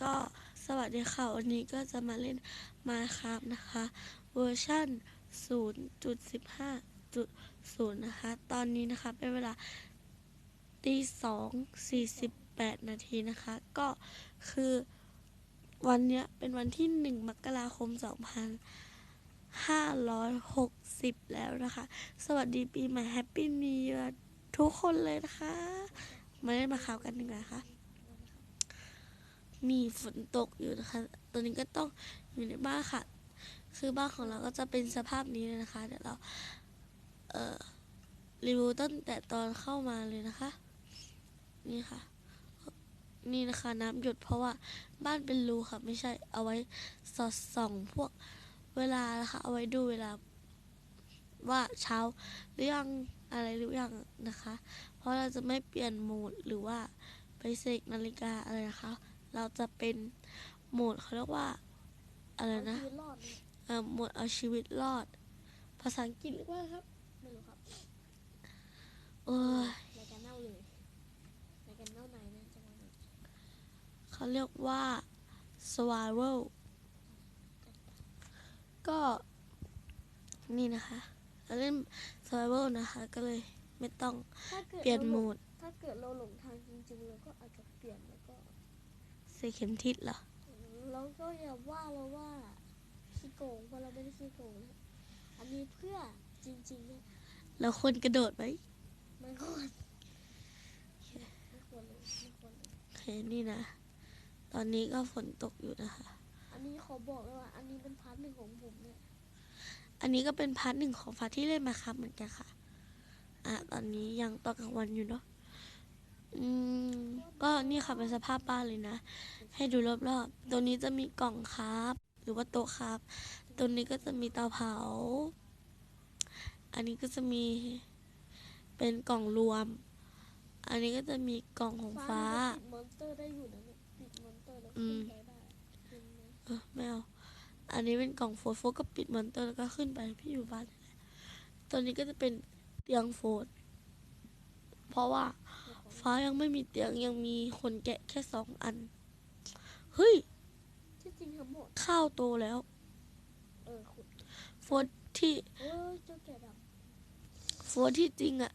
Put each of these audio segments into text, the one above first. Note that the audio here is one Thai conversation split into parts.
ก็สวัสดีค่ะ วันนี้ก็จะมาเล่น Minecraft นะคะ เวอร์ชัน0.15.0 นะคะ ตอนนี้นะคะ เป็นเวลาตีสองสี่สิบแปดนาทีนะคะ ก็คือวันเนี้ยเป็นวันที่หนึ่งมกราคมสองพันห้าร้อยหกสิบแล้วนะคะ สวัสดีปีใหม่แฮปปี้นิวทุกคนเลยนะคะ มาเล่นมาข่าวกันหนึ่งนะคะ มีฝนตกอยู่นะคะตอนนี้ก็ต้องอยู่ในบ้านค่ะ คือบ้านของเราก็จะเป็นสภาพนี้เลยนะคะ เดี๋ยวเราเอ่อรีวิวตั้งแต่ตอนเข้ามาเลยนะคะ นี่ค่ะ นี่นะคะน้ำหยดเพราะว่าบ้านเป็นรูค่ะ ไม่ใช่เอาไว้สอดส่องพวกเวลานะคะ เอาไว้ดูเวลาว่าเช้าหรือยังอะไรหรือยังนะคะ เพราะเราจะไม่เปลี่ยนโหมดหรือว่าไปเสกนาฬิกาอะไรนะคะ เราจะเป็นโหมดเขาเรียกว่าอะไรนะเอาชีวิตรอดไหมเอ่อโหมดเอาชีวิตรอด ภาษาอังกฤษเรียกว่าครับไม่รู้ครับโอ้ยรายการเน่าเลยรายการเน่าไหนนะจังหวะนี้เขาเรียกว่า survival ก็นี่นะคะเราเล่น survival นะคะ ก็เลยไม่ต้องถ้าเกิดเปลี่ยนราโหมหลงดถ้าเกิดเราหลงทางจริงๆเราก็อาจจะเปลี่ยนแล้วก็ เซเข็มทิศเหรอเราก็อย่าว่าเราว่าขี้โกงเพราะเราไม่ได้ขี้โกงนะอันนี้เพื่อจริงๆเนี่ยเราควรกระโดดไหมไม่ควรไม่ควรเลยไม่ควรเลยโอเคนี่นะ ตอนนี้ก็ฝนตกอยู่นะคะ อันนี้ขอบอกเลยว่า อันนี้เป็นพาร์ทหนึ่งของผมเนี่ยอันนี้ก็เป็นพาร์ทหนึ่งของฟ้าที่เล่นมาครับเหมือนกันค่ะ อะตอนนี้ยังตอนกลางวันอยู่เนาะอืม ก็นี่ค่ะเป็นสภาพบ้านเลยนะ ให้ดูรอบๆ ตัวนี้จะมีกล่องครับ หรือว่าโต๊ะครับ ตัวนี้ก็จะมีเตาเผา อันนี้ก็จะมีเป็นกล่องรวม อันนี้ก็จะมีกล่องของฟ้ามันจะปิดมอนสเตอร์ได้อยู่นะเนี่ยปิดมอนสเตอร์แล้วอืขึ้นมไปได้เห็นไหมเออไม่เอา อันนี้เป็นกล่องโฟร์โฟร์ก็ปิดมอนเตอร์แล้วก็ขึ้นไปพี่อยู่บ้านนี่แหละตัวนี้ก็จะเป็นเตียงโฟร์เพราะว่า ฟ้ายังไม่มีเตียงยังมีคนแกะแค่สองอัน เฮ้ย ที่จริงทั้งหมดข้าวโตแล้ว เออขุดโฟร์ที่เออเจ้าแกะดโฟร์ที่จริงอะ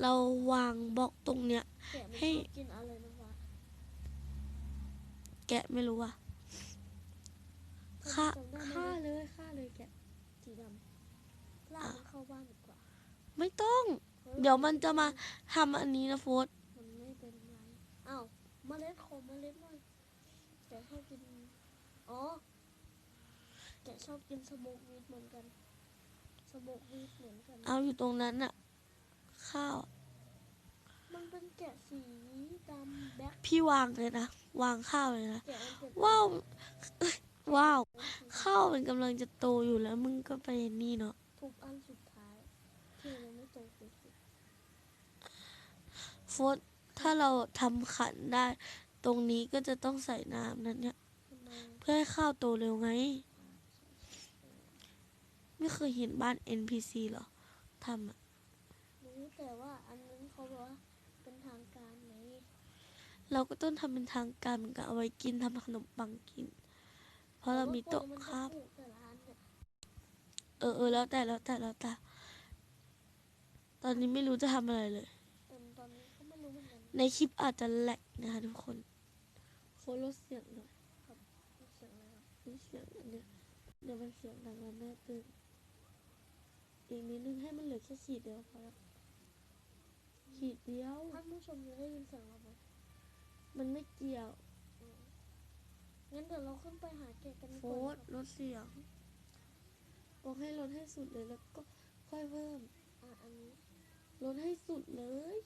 เราวางบล็อกตรงเนี้ยำแกะมันให้ ชอบกินอะไรนะวะแกะไม่รู้อะฆ่าจำได้ไหมฆ่าเลยฆ่าเลยแกะสีดำลากมันเข้าบ้านดีกว่าไม่ต้องฮ้เดี๋ยวมันจะมาทำอันนี้นะโฟร์มันไม่เป็นไรอ้าว เมล็ดขมเมล็ดหน่อยแกะชอบกิน อ๋อแกะชอบกินสโมกวีดเหมือนกัน สโมกวีดเหมือนกัน เอาอยู่ตรงนั้นอะข้าว มันเป็นแกะสีดำแบ็คพี่วางเลยนะ วางข้าวเลยนะ แกะมันเป็นว้าว ว้าว ข้าวมันกำลังจะโตอยู่แล้วมึงก็ไปนี่เนาะ ทุกอันสุดท้ายที่มันไม่โตสุดโฟด ถ้าเราทำขันได้ ตรงนี้ก็จะต้องใส่น้ำนั่นเนี่ยๆทำไมเพื่อให้ข้าวโตเร็วไง ไม่เคยเห็นบ้าน NPC เหรอทำอะรู้แต่ว่าอันนั้นเขาบอกว่าเป็นทางการไหนเราก็ต้องทำเป็นทางการเหมือนกันเอาไว้กินทำขนมปังกิน เพราะเรามีโต๊ะครับแต่ละอันเนี่ยเออเออแล้วแต่แล้วแต่แล้วแต่ตอนนี้ไม่รู้จะทำอะไรเลย ในคลิปอาจจะแหลกนะคะทุกคนโฟลดเสียงหน่อยเสียงอะไรครับนี่เสียงอันเนี้ยเดี๋ยวมันเสียงดังแล้วแม่ตื่นอีกนิดนึงให้มันเหลือแค่ขีดเดียวพอแล้วขีดเดียว ท่านผู้ชมจะได้ยินเสียงเราไหมมันไม่เกี่ยวงั้นเดี๋ยวเราขึ้นไปหาแกะกันโฟก่อนดลดเสียงบอกให้ลดให้สุดเลยแล้วก็ค่อยเพิ่ม อะอันนี้ ลดให้สุดเลย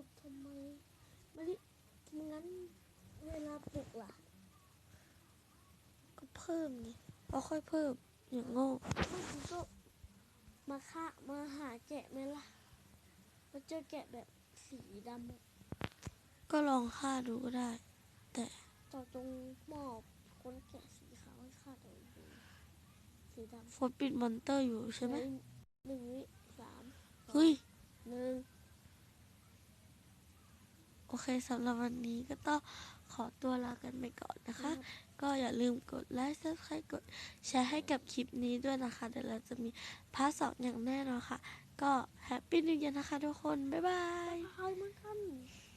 สุดทำไมไม่ได้งั้นเวลาปลุกล่ะ ก็เพิ่มไงก็ค่อยเพิ่มอย่างโง่ไม่คุณก็มาฆ่ามาหาแกะไหมล่ะมาเจอแกะแบบสีดำอะก็ลองค่าดูก็ได้ แต่จอดตรงหมอบคนแกะสีขาวให้ฆ่าตัวเองสีดำโฟดปิดมอนเตอร์อยู่ใช่ไหมหนึ่งวิสามเฮ้ย หนึ่ง โอ เคสำหรับวันนี้ก็ต้องขอตัวลากันไปก่อนนะคะ ก็อย่าลืมกดไลค์ subscribe กดแชร์ให้กับคลิปนี้ด้วยนะคะ เดี๋ยวเราจะมีพาร์ทสองอย่างแน่นอนค่ะ ก็แฮปปี้นิว e ย r นะคะทุกคน บ๊ายบายทายเหมือนกันโอเค